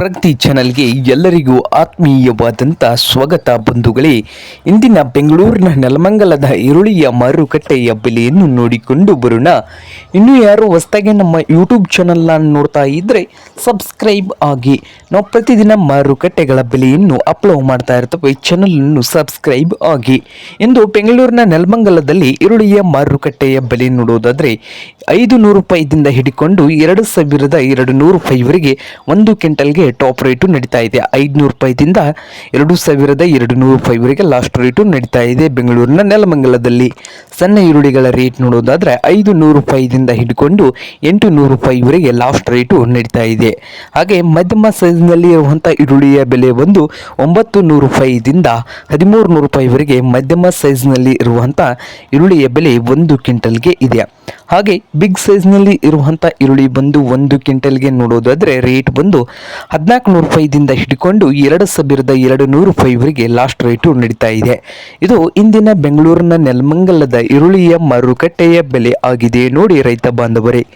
ಪ್ರಗತಿ ಚಾನಲ್ಗೆ ಎಲ್ಲರಿಗೂ ಆತ್ಮೀಯವಾದಂಥ ಸ್ವಾಗತ ಬಂಧುಗಳೇ. ಇಂದಿನ ಬೆಂಗಳೂರಿನ ನೆಲಮಂಗಲದ ಈರುಳ್ಳಿಯ ಮಾರುಕಟ್ಟೆಯ ಬೆಲೆಯನ್ನು ನೋಡಿಕೊಂಡು ಬರೋಣ. ಇನ್ನು ಯಾರು ಹೊಸದಾಗಿ ನಮ್ಮ ಯೂಟ್ಯೂಬ್ ಚಾನಲ್ನ ನೋಡ್ತಾ ಇದ್ದರೆ ಸಬ್ಸ್ಕ್ರೈಬ್ ಆಗಿ. ನಾವು ಪ್ರತಿದಿನ ಮಾರುಕಟ್ಟೆಗಳ ಬೆಲೆಯನ್ನು ಅಪ್ಲೋಡ್ ಮಾಡ್ತಾ ಇರ್ತವೆ. ಚಾನಲನ್ನು ಸಬ್ಸ್ಕ್ರೈಬ್ ಆಗಿ. ಇಂದು ಬೆಂಗಳೂರಿನ ನೆಲಮಂಗಲದಲ್ಲಿ ಈರುಳ್ಳಿಯ ಮಾರುಕಟ್ಟೆಯ ಬೆಲೆ ನೋಡೋದಾದರೆ ಐದು ನೂರು ರೂಪಾಯಿದಿಂದ ಹಿಡಿಕೊಂಡು ಎರಡು ಸಾವಿರದ ಎರಡು ನೂರು ರೂಪಾಯಿವರೆಗೆ ಒಂದು ಕ್ವಿಂಟಲ್ಗೆ ಟಾಪ್ ರೇಟು ನಡೀತಾ ಇದೆ. ಐದುನೂರು ರೂಪಾಯಿದಿಂದ ಎರಡು ಸಾವಿರದ ಎರಡು ನೂರು ರೂಪಾಯಿವರೆಗೆ ಲಾಸ್ಟ್ ರೇಟು ನಡೀತಾ ಇದೆ ಬೆಂಗಳೂರಿನ ನೆಲಮಂಗಲದಲ್ಲಿ. ಸಣ್ಣ ಈರುಳ್ಳಿಗಳ ರೇಟ್ ನೋಡೋದಾದರೆ ಐದು ನೂರು ರೂಪಾಯಿದಿಂದ ಹಿಡ್ಕೊಂಡು ಎಂಟು ನೂರು ರೂಪಾಯಿವರೆಗೆ ಲಾಸ್ಟ್ ರೇಟು ನಡೀತಾ ಇದೆ. ಹಾಗೆ ಮಧ್ಯಮ ಸೈಜ್ನಲ್ಲಿ ಇರುವಂಥ ಈರುಳ್ಳಿಯ ಬೆಲೆ ಬಂದು ಒಂಬತ್ತು ನೂರು ರೂಪಾಯಿದಿಂದ ಹದಿಮೂರು ನೂರು ರೂಪಾಯಿವರೆಗೆ ಮಧ್ಯಮ ಸೈಜ್ನಲ್ಲಿ ಇರುವಂಥ ಈರುಳ್ಳಿಯ ಬೆಲೆ ಒಂದು ಕ್ವಿಂಟಲ್ಗೆ ಇದೆ. ಹಾಗೆ ಬಿಗ್ ಸೈಜ್ನಲ್ಲಿ ಇರುವಂಥ ಈರುಳ್ಳಿ ಬಂದು ಒಂದು ಕ್ವಿಂಟಲ್ಗೆ ನೋಡೋದಾದರೆ ರೇಟ್ ಬಂದು ಹದಿನಾಲ್ಕು ನೂರು ರೂಪಾಯಿದಿಂದ ಹಿಡಿಕೊಂಡು ಎರಡು ಸಾವಿರದ ಎರಡು ನೂರು ರೂಪಾಯಿವರೆಗೆ ಲಾಸ್ಟ್ ರೇಟು ನಡೀತಾ ಇದೆ. ಇದು ಇಂದಿನ ಬೆಂಗಳೂರಿನ ನೆಲಮಂಗಲದ ಈರುಳ್ಳಿಯ ಮಾರುಕಟ್ಟೆಯ ಬೆಲೆ ಆಗಿದೆ. ನೋಡಿ ರೈತ ಬಾಂಧವರೇ.